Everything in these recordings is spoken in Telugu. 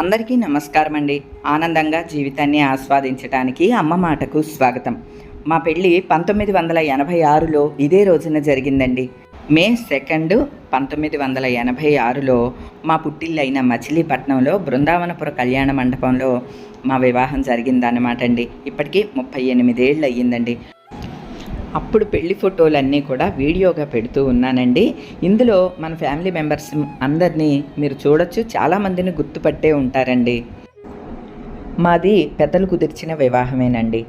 అందరికీ నమస్కారం అండి ఆనందంగా జీవితాన్ని ఆస్వాదించడానికి అమ్మ మాటకు స్వాగతం. మా పెళ్ళి పంతొమ్మిది వందల ఎనభై ఆరులో ఇదే రోజున జరిగిందండి. మే సెకండ్ పంతొమ్మిది వందల ఎనభై ఆరులో మా పుట్టిల్లైన మచిలీపట్నంలో బృందావనపుర కళ్యాణ మండపంలో మా వివాహం జరిగిందన్నమాట అండి ఇప్పటికీ ముప్పై ఎనిమిదేళ్ళు అయ్యిందండి అప్పుడు పెళ్ళి ఫోటోలన్నీ కూడా వీడియోగా పెడుతూ ఉన్నానండి. ఇందులో మన ఫ్యామిలీ మెంబర్స్ అందరినీ మీరు చూడొచ్చు. చాలామందిని గుర్తుపట్టే ఉంటారండి. మాది పెద్దలు కుదిర్చిన వివాహమేనండి.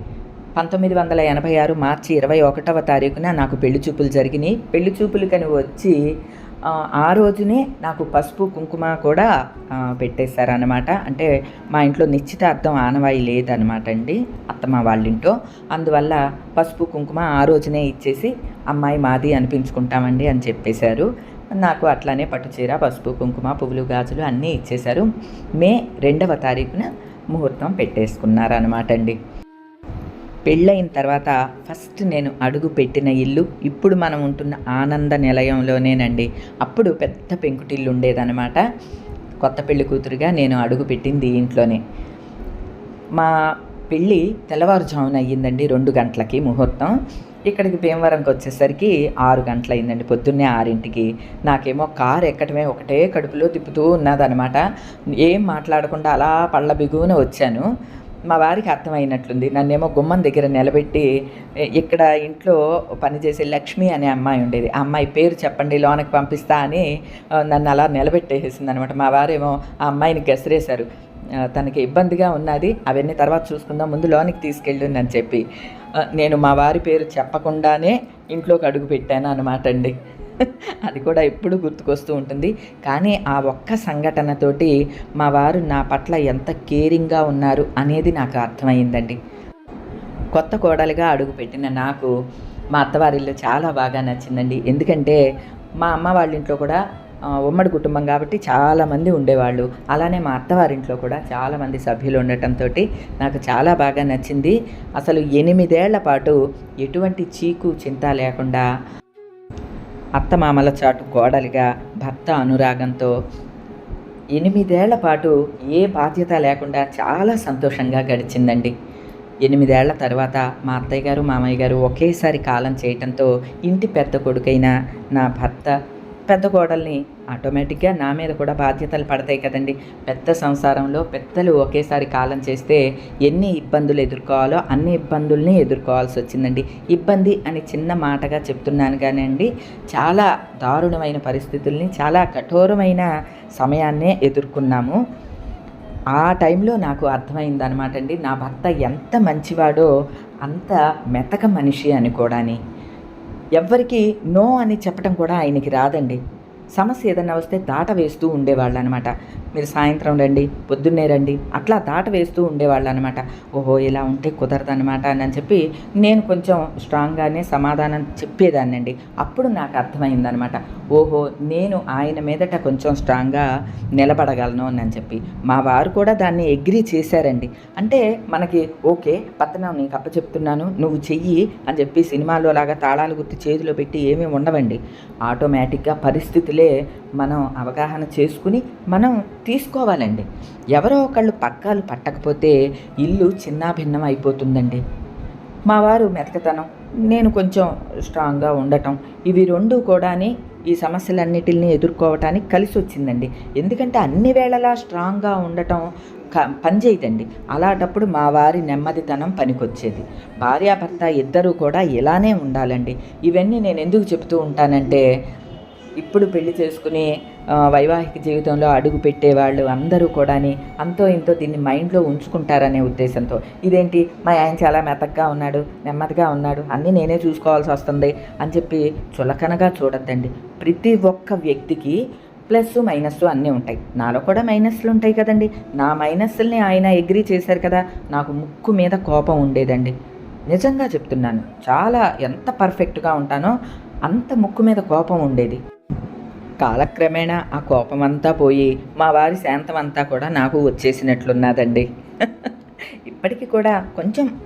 పంతొమ్మిది వందల ఎనభై ఆరు మార్చి ఇరవై ఒకటవ తారీఖున నాకు పెళ్ళి చూపులు జరిగినాయి. పెళ్ళి చూపులు కని వచ్చి ఆ, రోజునే నాకు పసుపు కుంకుమ కూడా పెట్టేశారనమాట అంటే మా ఇంట్లో నిశ్చితార్థం ఆనవాయి లేదనమాట అండి అత్తమ్మ వాళ్ళ అందువల్ల పసుపు కుంకుమ ఆ రోజునే ఇచ్చేసి అమ్మాయి మాది అనిపించుకుంటామండి అని చెప్పేశారు. నాకు అట్లానే పట్టు చీర పసుపు కుంకుమ పువ్వులు గాజులు అన్నీ ఇచ్చేశారు. మే రెండవ తారీఖున ముహూర్తం పెట్టేసుకున్నారనమాట అండి. పెళ్ళయిన తర్వాత ఫస్ట్ నేను అడుగు పెట్టిన ఇల్లు ఇప్పుడు మనం ఉంటున్న ఆనంద నిలయంలోనేనండి. అప్పుడు పెద్ద పెంకుటిల్లు ఉండేదనమాట కొత్త పెళ్ళి కూతురుగా నేను అడుగు పెట్టింది ఇంట్లోనే. మా పెళ్ళి తెల్లవారుజామున అయ్యిందండి రెండు గంటలకి ముహూర్తం. ఇక్కడికి భీమవరంకి వచ్చేసరికి ఆరు గంటలు అయిందండి పొద్దున్నే ఆరింటికి. నాకేమో కారు ఎక్కడమే ఒకటే కడుపులో తిప్పుతూ ఉన్నదనమాట ఏం మాట్లాడకుండా అలా పళ్ళ బిగువున వచ్చాను. మా వారికి అర్థమైనట్లుంది. నన్నేమో గుమ్మం దగ్గర నిలబెట్టి ఇక్కడ ఇంట్లో పనిచేసే లక్ష్మి అనే అమ్మాయి ఉండేది. ఆ అమ్మాయి పేరు చెప్పండి లోనకి పంపిస్తా అని నన్ను అలా నిలబెట్టేసింది అనమాట మా వారేమో ఆ అమ్మాయిని గసిరేశారు. తనకి ఇబ్బందిగా ఉన్నది. అవన్నీ తర్వాత చూసుకుందాం ముందు లోనికి తీసుకెళ్ళండి అని చెప్పి. నేను మా వారి పేరు చెప్పకుండానే ఇంట్లోకి అడుగు పెట్టాను అనమాట అండి. అది కూడా ఎప్పుడు గుర్తుకొస్తూ ఉంటుంది. కానీ ఆ ఒక్క సంఘటనతోటి మా వారు నా పట్ల ఎంత కేరింగ్గా ఉన్నారు అనేది నాకు అర్థమైందండి. కొత్త కోడలుగా అడుగుపెట్టిన నాకు మా అత్తవారిల్లు చాలా బాగా నచ్చిందండి. ఎందుకంటే మా అమ్మ వాళ్ళ ఇంట్లో కూడా ఉమ్మడి కుటుంబం కాబట్టి చాలామంది ఉండేవాళ్ళు. అలానే మా అత్తవారింట్లో కూడా చాలామంది సభ్యులు ఉండటంతో నాకు చాలా బాగా నచ్చింది. అసలు ఎనిమిదేళ్ళ పాటు ఎటువంటి చీకు చింత లేకుండా అత్తమామల చాటు కోడలిగా భర్త అనురాగంతో ఎనిమిదేళ్ళ పాటు ఏ బాధ్యత లేకుండా చాలా సంతోషంగా గడిచిందండి. ఎనిమిదేళ్ళ తర్వాత మా అత్తయ్య గారు మామయ్య గారు ఒకేసారి కాలం చేయటంతో ఇంటి పెద్ద కొడుకైన నా భర్త పెద్ద కోడల్ని ఆటోమేటిక్గా నా మీద కూడా బాధ్యతలు పడతాయి కదండి. పెద్ద సంసారంలో పెద్దలు ఒకేసారి కాలం చేస్తే ఎన్ని ఇబ్బందులు ఎదుర్కోవాలో అన్ని ఇబ్బందుల్ని ఎదుర్కోవాల్సి వచ్చిందండి. ఇబ్బంది అని చిన్న మాటగా చెప్తున్నాను కానీ అండి చాలా దారుణమైన పరిస్థితుల్ని చాలా కఠోరమైన సమయాన్నే ఎదుర్కొన్నాము. ఆ టైంలో నాకు అర్థమైంది అనమాట అండి నా భర్త ఎంత మంచివాడో అంత మెతక మనిషి అని కూడాని ఎవ్వరికి నో అని చెప్పడం కూడా ఆయనకి రాదండి. సమస్య ఏదన్నా వస్తే దాట వేస్తూ ఉండేవాళ్ళు అనమాట మీరు సాయంత్రం రండి పొద్దున్నే రండి అట్లా దాట వేస్తూ ఉండేవాళ్ళు అనమాట ఓహో ఇలా ఉంటే కుదరదనమాట అని చెప్పి నేను కొంచెం స్ట్రాంగ్గానే సమాధానం చెప్పేదాన్నండి. అప్పుడు నాకు అర్థమైందనమాట ఓహో నేను ఆయన మీదట కొంచెం స్ట్రాంగ్గా నిలబడగలను అని చెప్పి. మా వారు కూడా దాన్ని ఎగ్రీ చేశారండి. అంటే మనకి ఓకే పత్తనం నీకు అప్ప చెప్తున్నాను నువ్వు చెయ్యి అని చెప్పి సినిమాలో లాగా తాళాలు గుర్తి చేతిలో పెట్టి ఏమీ ఉండవండి. ఆటోమేటిక్గా పరిస్థితి పరిస్థితులే మనం అవగాహన చేసుకుని మనం తీసుకోవాలండి. ఎవరో ఒకళ్ళు పక్కాలు పట్టకపోతే ఇల్లు చిన్నాభిన్నం అయిపోతుందండి. మా వారు మెతకతనం నేను కొంచెం స్ట్రాంగ్గా ఉండటం ఇవి రెండు కూడాని ఈ సమస్యలన్నిటిని ఎదుర్కోవటానికి కలిసి వచ్చిందండి ఎందుకంటే అన్ని వేళలా స్ట్రాంగ్గా ఉండటం క పనిచేయదండి అలాంటప్పుడు మా వారి నెమ్మదితనం పనికొచ్చేది. భార్యాభర్త ఇద్దరూ కూడా ఇలానే ఉండాలండి. ఇవన్నీ నేను ఎందుకు చెప్తూ ఉంటానంటే ఇప్పుడు పెళ్ళి చేసుకుని వైవాహిక జీవితంలో అడుగు పెట్టేవాళ్ళు అందరూ కూడాని అంతో ఇంతో దీన్ని మైండ్లో ఉంచుకుంటారనే ఉద్దేశంతో. ఇదేంటి? మా ఆయన చాలా మెతగ్గా ఉన్నాడు నెమ్మదిగా ఉన్నాడు అన్నీ నేనే చూసుకోవాల్సి వస్తుంది అని చెప్పి చులకనగా చూడొద్దండి. ప్రతి ఒక్క వ్యక్తికి ప్లస్ మైనస్ అన్నీ ఉంటాయి. నాలో కూడా మైనస్లు ఉంటాయి కదండి. నా మైనస్ల్ని ఆయన ఎగ్రీ చేశారు కదా నాకు ముక్కు మీద కోపం ఉండేదండి. నిజంగా చెప్తున్నాను చాలా ఎంత పర్ఫెక్ట్గా ఉంటానో అంత ముక్కు మీద కోపం ఉండేది. కాలక్రమేణా ఆ కోపం అంతా పోయి మా వారి శాంతం అంతా కూడా నాకు వచ్చేసినట్లున్నదండి. ఇప్పటికీ కూడా కొంచెం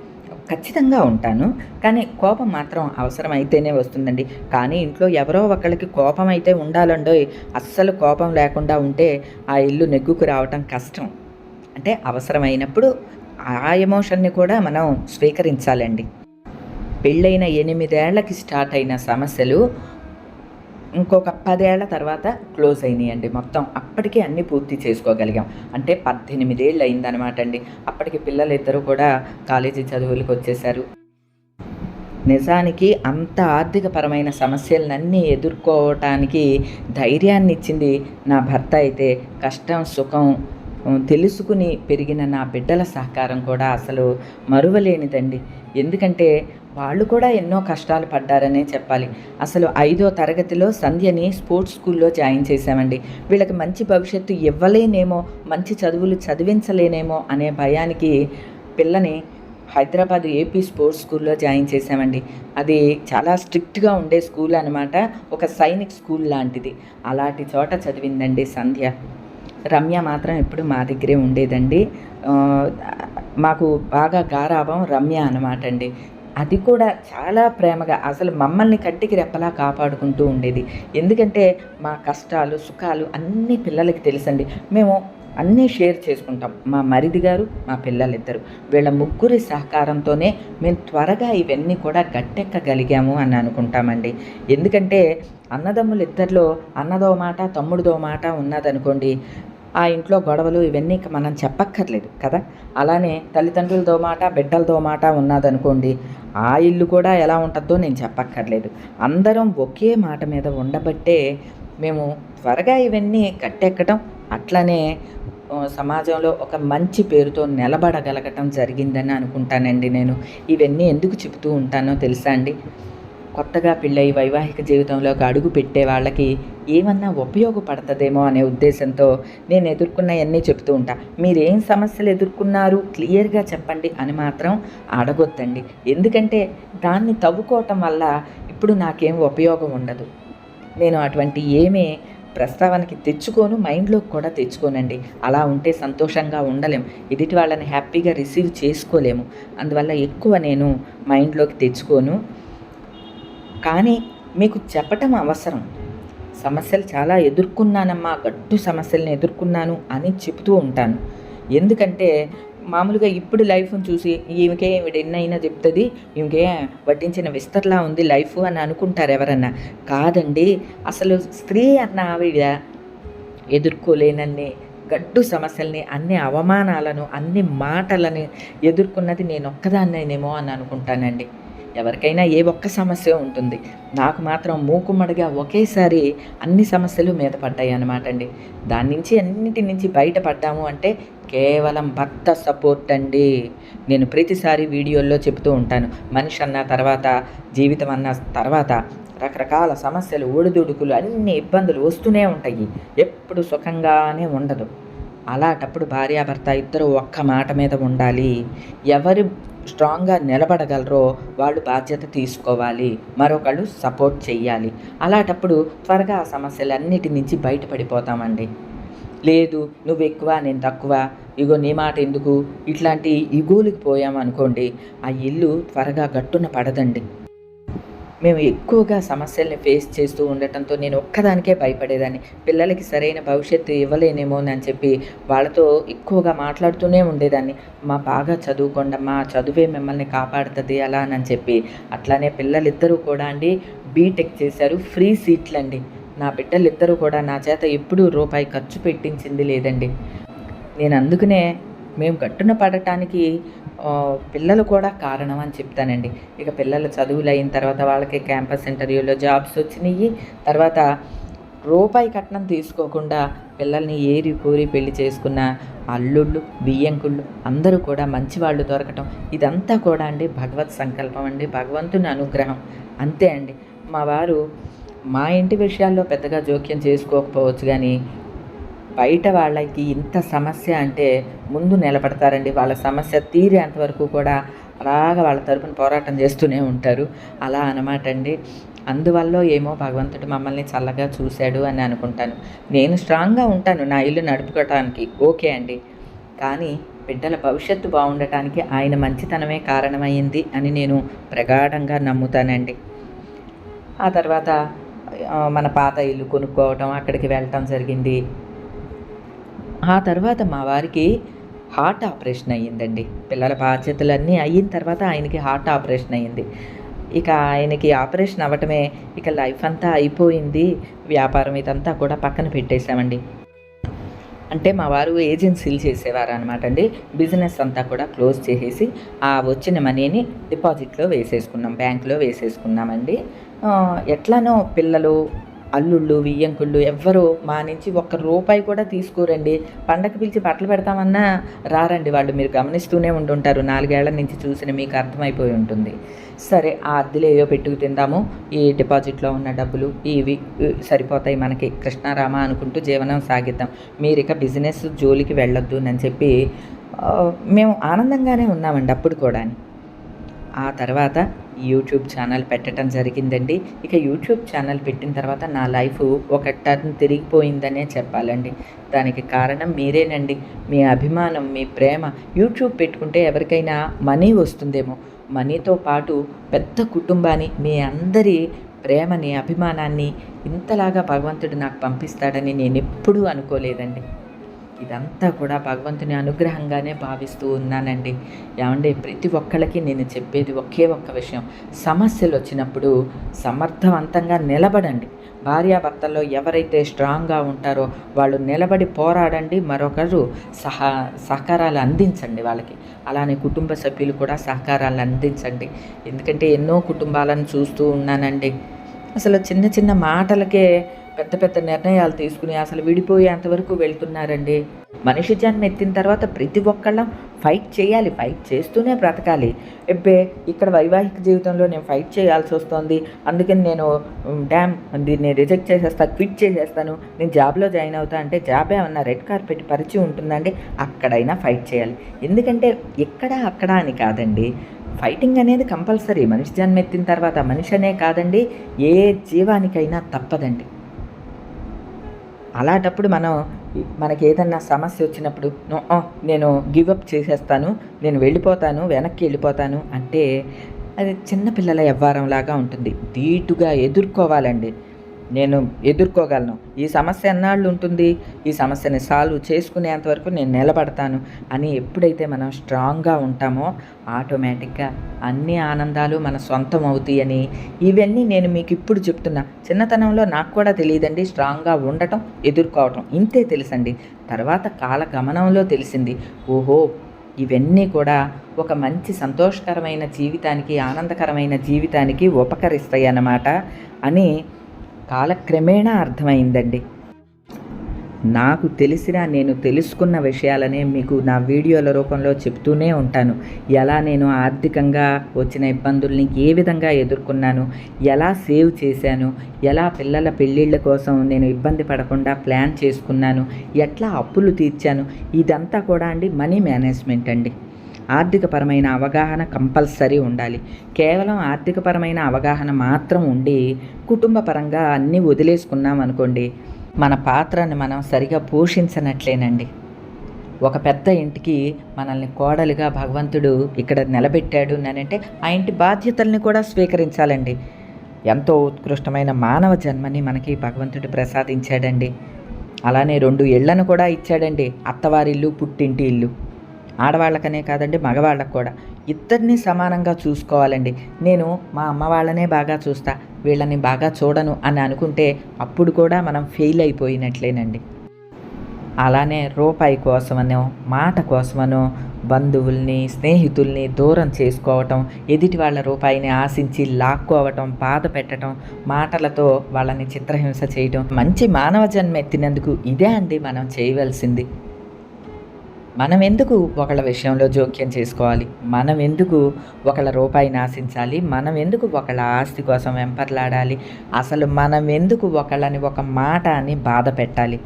ఖచ్చితంగా ఉంటాను. కానీ కోపం మాత్రం అవసరమైతేనే వస్తుందండి. కానీ ఇంట్లో ఎవరో ఒకళ్ళకి కోపం అయితే ఉండాలండో అస్సలు కోపం లేకుండా ఉంటే ఆ ఇల్లు నెగ్గుకు రావటం కష్టం. అంటే అవసరమైనప్పుడు ఆ ఎమోషన్ని కూడా మనం స్వీకరించాలండి. పెళ్ళైన ఎనిమిదేళ్ళకి స్టార్ట్ అయిన సమస్యలు ఇంకొక పదేళ్ళ తర్వాత క్లోజ్ అయినాయండి. మొత్తం అప్పటికే అన్నీ పూర్తి చేసుకోగలిగాం. అంటే పద్దెనిమిదేళ్ళు అయిందనమాట అండి. అప్పటికి పిల్లలిద్దరూ కూడా కాలేజీ చదువులకు వచ్చేసారు. నిజానికి అంత ఆర్థికపరమైన సమస్యలన్నీ ఎదుర్కోవటానికి ధైర్యాన్ని ఇచ్చింది నా భర్త అయితే. కష్టం సుఖం తెలుసుకుని పెరిగిన నా బిడ్డల సహకారం కూడా అసలు మరువలేనిదండి. ఎందుకంటే వాళ్ళు కూడా ఎన్నో కష్టాలు పడ్డారనే చెప్పాలి. అసలు ఐదో తరగతిలో సంధ్యని స్పోర్ట్స్ స్కూల్లో జాయిన్ చేశామండి. వీళ్ళకి మంచి భవిష్యత్తు ఇవ్వలేనేమో మంచి చదువులు చదివించలేనేమో అనే భయానికి పిల్లని హైదరాబాద్ ఏపీ స్పోర్ట్స్ స్కూల్లో జాయిన్ చేశామండి. అది చాలా స్ట్రిక్ట్గా ఉండే స్కూల్ అనమాట ఒక సైనిక్ స్కూల్ లాంటిది. అలాంటి చోట చదివిందండి సంధ్య. రమ్య మాత్రం ఎప్పుడు మా దగ్గరే ఉండేదండి. మాకు బాగా గారాభం రమ్య అనమాట అండి. అది కూడా చాలా ప్రేమగా అసలు మమ్మల్ని కంటికి రెప్పలా కాపాడుకుంటూ ఉండేది. ఎందుకంటే మా కష్టాలు సుఖాలు అన్నీ పిల్లలకి తెలుసండి. మేము అన్నీ షేర్ చేసుకుంటాం. మా మరిది గారు మా పిల్లలిద్దరు. వీళ్ళ ముగ్గురి సహకారంతోనే మేము త్వరగా ఇవన్నీ కూడా గట్టెక్కగలిగాము అని అనుకుంటామండి. ఎందుకంటే అన్నదమ్ములు ఇద్దరిలో అన్నదో మాట తమ్ముడిదో మాట ఉన్నదనుకోండి ఆ ఇంట్లో గొడవలు ఇవన్నీ మనం చెప్పక్కర్లేదు కదా? అలానే తల్లిదండ్రులతో మాట బిడ్డలతో మాట ఉన్నదనుకోండి ఆ ఇల్లు కూడా ఎలా ఉంటుందో నేను చెప్పక్కర్లేదు. అందరం ఒకే మాట మీద ఉండబట్టే మేము త్వరగా ఇవన్నీ కట్టెక్కడం అట్లనే సమాజంలో ఒక మంచి పేరుతో నిలబడగలగటం జరిగిందని అనుకుంటానండి నేను. ఇవన్నీ ఎందుకు చెబుతూ ఉంటానో తెలుసా అండి? కొత్తగా పెళ్ళై వైవాహిక జీవితంలోకి అడుగు పెట్టే వాళ్ళకి ఏమన్నా ఉపయోగపడుతుందేమో అనే ఉద్దేశంతో నేను ఎదుర్కొన్నవన్నీ చెప్తూ ఉంటా. మీరు ఏం సమస్యలు ఎదుర్కొన్నారు? క్లియర్గా చెప్పండి అని మాత్రం అడగొద్దండి. ఎందుకంటే దాన్ని తవ్వుకోవటం వల్ల ఇప్పుడు నాకేం ఉపయోగం ఉండదు. నేను అటువంటి ఏమీ ప్రస్తావనకి తెచ్చుకోను మైండ్లోకి కూడా తెచ్చుకోనండి. అలా ఉంటే సంతోషంగా ఉండలేం. ఎదుటి వాళ్ళని హ్యాపీగా రిసీవ్ చేసుకోలేము. అందువల్ల ఎక్కువ నేను మైండ్లోకి తెచ్చుకోను. కానీ మీకు చెప్పటం అవసరం. సమస్యలు చాలా ఎదుర్కొన్నానమ్మా గట్టు సమస్యలను ఎదుర్కొన్నాను అని చెబుతూ ఉంటాను. ఎందుకంటే మామూలుగా ఇప్పుడు లైఫ్ని చూసి ఈమెకే ఈవిడ ఎన్నైనా చెప్తుంది ఈమెకే వడ్డించిన విస్తర్లా ఉంది లైఫ్ అని అనుకుంటారు ఎవరన్నా. కాదండి అసలు స్త్రీ అన్న ఆవిడ ఎదుర్కోలేనన్ని గడ్డు సమస్యల్ని అన్ని అవమానాలను అన్ని మాటలని ఎదుర్కొన్నది నేను ఒక్కదాన్నేనేమో అని అనుకుంటానండి. ఎవరికైనా ఏ ఒక్క సమస్య ఉంటుంది. నాకు మాత్రం మూకుమ్మడిగా ఒకేసారి అన్ని సమస్యలు మీద పడ్డాయి అనమాట అండి. దాని నుంచి అన్నిటి నుంచి బయటపడ్డాము అంటే కేవలం భర్త సపోర్ట్ అండి. నేను ప్రతిసారి వీడియోల్లో చెప్తూ ఉంటాను. మనిషి అన్న తర్వాత జీవితం అన్న తర్వాత రకరకాల సమస్యలు ఒడిదుడుకులు అన్ని ఇబ్బందులు వస్తూనే ఉంటాయి. ఎప్పుడు సుఖంగానే ఉండదు. అలాంటప్పుడు భార్యాభర్త ఇద్దరు ఒక్క మాట మీద ఉండాలి. ఎవరు స్ట్రాంగ్గా నిలబడగలరో వాళ్ళు బాధ్యత తీసుకోవాలి. మరొకళ్ళు సపోర్ట్ చేయాలి అలాంటప్పుడు త్వరగా ఆ సమస్యలన్నిటి నుంచి బయటపడిపోతామండి. లేదు నువ్వు ఎక్కువ నేను తక్కువ. ఇగో నీ మాట ఎందుకు? ఇట్లాంటి ఇగోలికి పోయామనుకోండి ఆ ఇల్లు త్వరగా గట్టున పడదండి. మేము ఎక్కువగా సమస్యల్ని ఫేస్ చేస్తూ ఉండటంతో నేను ఒక్కదానికే భయపడేదాన్ని. పిల్లలకి సరైన భవిష్యత్తు ఇవ్వలేనేమో అని చెప్పి వాళ్ళతో ఎక్కువగా మాట్లాడుతూనే ఉండేదాన్ని. మా బాగా చదువుకోండమ్మా చదువే మిమ్మల్ని కాపాడుతుంది అలా అని చెప్పి. అట్లానే పిల్లలిద్దరూ కూడా అండి బీటెక్ చేశారు ఫ్రీ సీట్లు అండి నా బిడ్డలిద్దరూ కూడా నా చేత ఎప్పుడూ రూపాయి ఖర్చు పెట్టించింది లేదండి. నేను అందుకనే మేము గట్టున పడటానికి పిల్లలు కూడా కారణం అని చెప్తానండి. ఇక పిల్లలు చదువులు అయిన తర్వాత వాళ్ళకి క్యాంపస్ ఇంటర్వ్యూలో జాబ్స్ వచ్చినాయి తర్వాత రూపాయి కట్నం తీసుకోకుండా పిల్లల్ని ఏరి కోరి పెళ్ళి చేసుకున్న అల్లుళ్ళు బియ్యంకుళ్ళు అందరూ కూడా మంచి వాళ్ళు దొరకటం ఇదంతా కూడా అండి భగవత్ సంకల్పం అండి భగవంతుని అనుగ్రహం. అంతే అండి. మా వారు మా ఇంటి విషయాల్లో పెద్దగా జోక్యం చేసుకోకపోవచ్చు కానీ బయట వాళ్ళకి ఇంత సమస్య అంటే ముందు నిలబడతారండి. వాళ్ళ సమస్య తీరేంత వరకు కూడా అలాగా వాళ్ళ తరపున పోరాటం చేస్తూనే ఉంటారు. అలా అనమాట అండి. అందువల్ల ఏమో భగవంతుడు మమ్మల్ని చల్లగా చూశాడు అని అనుకుంటాను. నేను స్ట్రాంగ్గా ఉంటాను. నా ఇల్లు నడుపుకోవటానికి ఓకే అండి. కానీ బిడ్డల భవిష్యత్తు బాగుండటానికి ఆయన మంచితనమే కారణమైంది అని నేను ప్రగాఢంగా నమ్ముతానండి. ఆ తర్వాత మన పాత ఇల్లు కొనుక్కోవటం అక్కడికి వెళ్ళటం జరిగింది. ఆ తర్వాత మా వారికి హార్ట్ ఆపరేషన్ అయ్యిందండి. పిల్లల బాధ్యతలన్నీ అయిన తర్వాత ఆయనకి హార్ట్ ఆపరేషన్ అయ్యింది. ఇక ఆయనకి ఆపరేషన్ అవ్వటమే ఇక లైఫ్ అంతా అయిపోయింది. వ్యాపారం ఇదంతా కూడా పక్కన పెట్టేశామండి. అంటే మా వారు ఏజెన్సీలు చేసేవారు అనమాట అండి. బిజినెస్ అంతా కూడా క్లోజ్ చేసేసి ఆ వచ్చిన మనీని డిపాజిట్లో వేసేసుకున్నాం. బ్యాంకులో వేసేసుకున్నామండి. ఎట్లానో పిల్లలు అల్లుళ్ళు వియ్యంకుళ్ళు ఎవ్వరూ మా నుంచి ఒక్క రూపాయి కూడా తీసుకోరండి. పండగ పిలిచి బట్టలు పెడతామన్నా రారండి వాళ్ళు. మీరు గమనిస్తూనే ఉంటుంటారు నాలుగేళ్ళ నుంచి చూసిన మీకు అర్థమైపోయి ఉంటుంది. సరే ఆ అద్దెలు ఏవో పెట్టుకు తిందాము. ఈ డిపాజిట్లో ఉన్న డబ్బులు ఇవి సరిపోతాయి మనకి. కృష్ణారామ అనుకుంటూ జీవనం సాగిద్దాం. మీరు ఇక బిజినెస్ జోలికి వెళ్ళొద్దు అని చెప్పి మేము ఆనందంగానే ఉన్నామండి అప్పుడు కూడా ఆ తర్వాత యూట్యూబ్ ఛానల్ పెట్టడం జరిగిందండి. ఇక యూట్యూబ్ ఛానల్ పెట్టిన తర్వాత నా లైఫ్ ఒక టర్న్ తిరిగిపోయిందనే చెప్పాలండి. దానికి కారణం మీరేనండి. మీ అభిమానం మీ ప్రేమ యూట్యూబ్ పెట్టుకుంటే ఎవరికైనా మనీ వస్తుందేమో. మనీతో పాటు పెద్ద కుటుంబాన్ని మీ అందరి ప్రేమని అభిమానాన్ని ఇంతలాగా భగవంతుడు నాకు పంపిస్తాడని నేను ఎప్పుడూ అనుకోలేదండి. ఇదంతా కూడా భగవంతుని అనుగ్రహంగానే భావిస్తూ ఉన్నానండి. ఏమంటే ప్రతి ఒక్కళ్ళకి నేను చెప్పేది ఒకే ఒక్క విషయం. సమస్యలు వచ్చినప్పుడు సమర్థవంతంగా నిలబడండి. భార్యాభర్తల్లో ఎవరైతే స్ట్రాంగ్గా ఉంటారో వాళ్ళు నిలబడి పోరాడండి మరొకరు సహా సహకారాలు అందించండి వాళ్ళకి. అలానే కుటుంబ సభ్యులు కూడా సహకారాలు అందించండి. ఎందుకంటే ఎన్నో కుటుంబాలను చూస్తూ ఉన్నానండి. అసలు చిన్న చిన్న మాటలకే పెద్ద పెద్ద నిర్ణయాలు తీసుకుని అసలు విడిపోయేంతవరకు వెళ్తున్నారండి. మనిషి జన్మ ఎత్తిన తర్వాత ప్రతి ఒక్కళ్ళం ఫైట్ చేయాలి ఫైట్ చేస్తూనే బ్రతకాలి. ఎబ్బే ఇక్కడ వైవాహిక జీవితంలో నేను ఫైట్ చేయాల్సి వస్తుంది. అందుకని నేను డ్యామ్ దీన్ని రిజెక్ట్ చేసేస్తా క్విట్ చేసేస్తాను. నేను జాబ్లో జాయిన్ అవుతా అంటే జాబ్ ఏమన్నా రెడ్ కార్పెట్ పరిచి ఉంటుందండి. అక్కడైనా ఫైట్ చేయాలి. ఎందుకంటే ఎక్కడ అక్కడ అని కాదండి. ఫైటింగ్ అనేది కంపల్సరీ మనిషి జన్మెత్తిన తర్వాత మనిషి అనే కాదండి. ఏ జీవానికైనా తప్పదండి. అలాంటప్పుడు మనం మనకి ఏదన్నా సమస్య వచ్చినప్పుడు నేను గివప్ చేసేస్తాను నేను వెళ్ళిపోతాను వెనక్కి వెళ్ళిపోతాను అంటే అది చిన్నపిల్లల వ్యవహారంలాగా ఉంటుంది. ధీటుగా ఎదుర్కోవాలండి. నేను ఎదుర్కోగలను. ఈ సమస్య ఎన్నాళ్ళు ఉంటుంది? ఈ సమస్యని సాల్వ్ చేసుకునేంతవరకు నేను నిలబడతాను అని ఎప్పుడైతే మనం స్ట్రాంగ్గా ఉంటామో ఆటోమేటిక్గా అన్ని ఆనందాలు మన సొంతం అవుతాయని ఇవన్నీ నేను మీకు ఇప్పుడు చెప్తున్నా. చిన్నతనంలో నాకు కూడా తెలియదండి స్ట్రాంగ్గా ఉండటం ఎదుర్కోవటం. ఇంతే తెలుసండి. తర్వాత కాలగమనంలో తెలిసింది. ఓహో ఇవన్నీ కూడా ఒక మంచి సంతోషకరమైన జీవితానికి ఆనందకరమైన జీవితానికి ఉపకరిస్తాయి అన్నమాట అని కాలక్రమేణా అర్థమైందండి. నాకు తెలిసిన నేను తెలుసుకున్న విషయాలనే మీకు నా వీడియోల రూపంలో చెప్తూనే ఉంటాను. ఎలా నేను ఆర్థికంగా వచ్చిన ఇబ్బందుల్ని ఏ విధంగా ఎదుర్కొన్నాను ఎలా సేవ్ చేశాను ఎలా పిల్లల పెళ్ళిళ్ళ కోసం నేను ఇబ్బంది పడకుండా ప్లాన్ చేసుకున్నాను ఎట్లా అప్పులు తీర్చాను ఇదంతా కూడా అండి మనీ మేనేజ్మెంట్ అండి. ఆర్థికపరమైన అవగాహన కంపల్సరీ ఉండాలి. కేవలం ఆర్థికపరమైన అవగాహన మాత్రం ఉండి కుటుంబ పరంగా అన్నీ వదిలేసుకున్నాం అనుకోండి మన పాత్రని మనం సరిగా పోషించనట్లేనండి. ఒక పెద్ద ఇంటికి మనల్ని కోడలుగా భగవంతుడు ఇక్కడ నిలబెట్టాడు అంటే ఆ ఇంటి బాధ్యతల్ని కూడా స్వీకరించాలండి. ఎంతో ఉత్కృష్టమైన మానవ జన్మని మనకి భగవంతుడు ప్రసాదించాడండి. అలానే రెండు ఇళ్ళను కూడా ఇచ్చాడండి. అత్తవారిల్లు పుట్టింటి ఇల్లు. ఆడవాళ్ళకనే కాదండి మగవాళ్ళకు కూడా. ఇద్దరిని సమానంగా చూసుకోవాలండి. నేను మా అమ్మ వాళ్ళనే బాగా చూస్తా వీళ్ళని బాగా చూడను అని అనుకుంటే అప్పుడు కూడా మనం ఫెయిల్ అయిపోయినట్లేనండి. అలానే రూపాయి కోసమనో మాట కోసమనో బంధువుల్ని స్నేహితుల్ని దూరం చేసుకోవటం ఎదుటి వాళ్ళ రూపాయిని ఆశించి లాక్కోవటం బాధ పెట్టడం మాటలతో వాళ్ళని చిత్రహింస చేయటం మంచి మానవ జన్మ ఎత్తినందుకు ఇదే అండి మనం చేయవలసింది. మనం ఎందుకు ఒకళ్ళ విషయంలో జోక్యం చేసుకోవాలి? మనం ఎందుకు ఒకళ్ళ రూపాయిని ఆశించాలి మనం ఎందుకు ఒకళ్ళ ఆస్తి కోసం వెంపర్లాడాలి? అసలు మనం ఎందుకు ఒకళ్ళని ఒక మాట అని బాధ పెట్టాలి?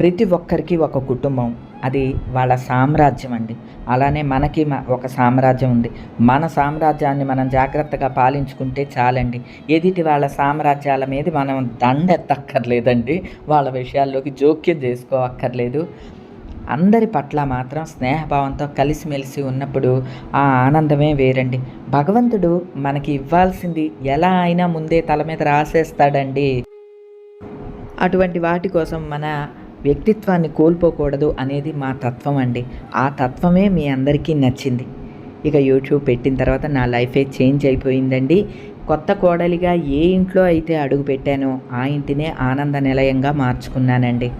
ప్రతి ఒక్కరికి ఒక కుటుంబం. అది వాళ్ళ సామ్రాజ్యం అండి. అలానే మనకి ఒక సామ్రాజ్యం ఉంది. మన సామ్రాజ్యాన్ని మనం జాగ్రత్తగా పాలించుకుంటే చాలండి. ఎదిటి వాళ్ళ సామ్రాజ్యాల మీద మనం దండెత్తక్కర్లేదండి. వాళ్ళ విషయాల్లోకి జోక్యం చేసుకోవక్కర్లేదు అందరి పట్ల మాత్రం స్నేహభావంతో కలిసిమెలిసి ఉన్నప్పుడు ఆ ఆనందమే వేరండి. భగవంతుడు మనకి ఇవ్వాల్సింది ఎలా అయినా ముందే తల మీద రాసేస్తాడండి. అటువంటి వాటి కోసం మన వ్యక్తిత్వాన్ని కోల్పోకూడదు అనేది మా తత్వం అండి. ఆ తత్వమే మీ అందరికీ నచ్చింది. ఇక యూట్యూబ్ పెట్టిన తర్వాత నా లైఫే చేంజ్ అయిపోయిందండి. కొత్త కోడలిగా ఏ ఇంట్లో అయితే అడుగు పెట్టానో ఆ ఇంటినే ఆనంద నిలయంగా మార్చుకున్నానండి.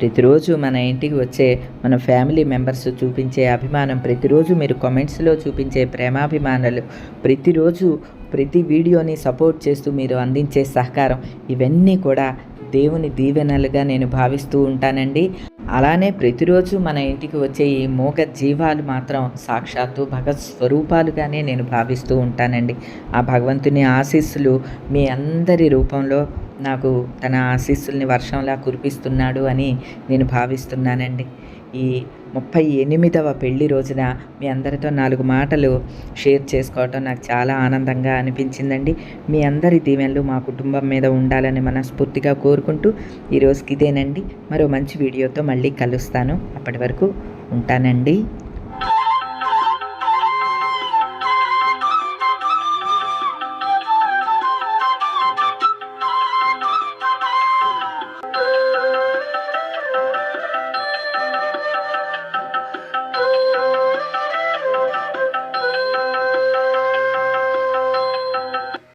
ప్రతిరోజు మన ఇంటికి వచ్చే మన ఫ్యామిలీ మెంబర్స్ చూపించే అభిమానం ప్రతిరోజు మీరు కామెంట్స్లో చూపించే ప్రేమాభిమానాలు ప్రతిరోజు ప్రతి వీడియోని సపోర్ట్ చేస్తూ మీరు అందించే సహకారం ఇవన్నీ కూడా దేవుని దీవెనలుగా నేను భావిస్తూ ఉంటానండి. అలానే ప్రతిరోజు మన ఇంటికి వచ్చే ఈ మూగ జీవాలు మాత్రం సాక్షాత్తు భగత్ స్వరూపాలుగానే నేను భావిస్తూ ఉంటానండి. ఆ భగవంతుని ఆశీస్సులు మీ అందరి రూపంలో నాకు తన ఆశీస్సుల్ని వర్షంలా కురిపిస్తున్నాడు అని నేను భావిస్తున్నానండి. ఈ ముప్పై ఎనిమిదవ పెళ్ళి రోజున మీ అందరితో నాలుగు మాటలు షేర్ చేసుకోవటం నాకు చాలా ఆనందంగా అనిపించిందండి. మీ అందరి దీవెనలు మా కుటుంబం మీద ఉండాలని మనస్ఫూర్తిగా కోరుకుంటూ ఈరోజుకి ఇదేనండి. మరో మంచి వీడియోతో మళ్ళీ కలుస్తాను. అప్పటి వరకు ఉంటానండి.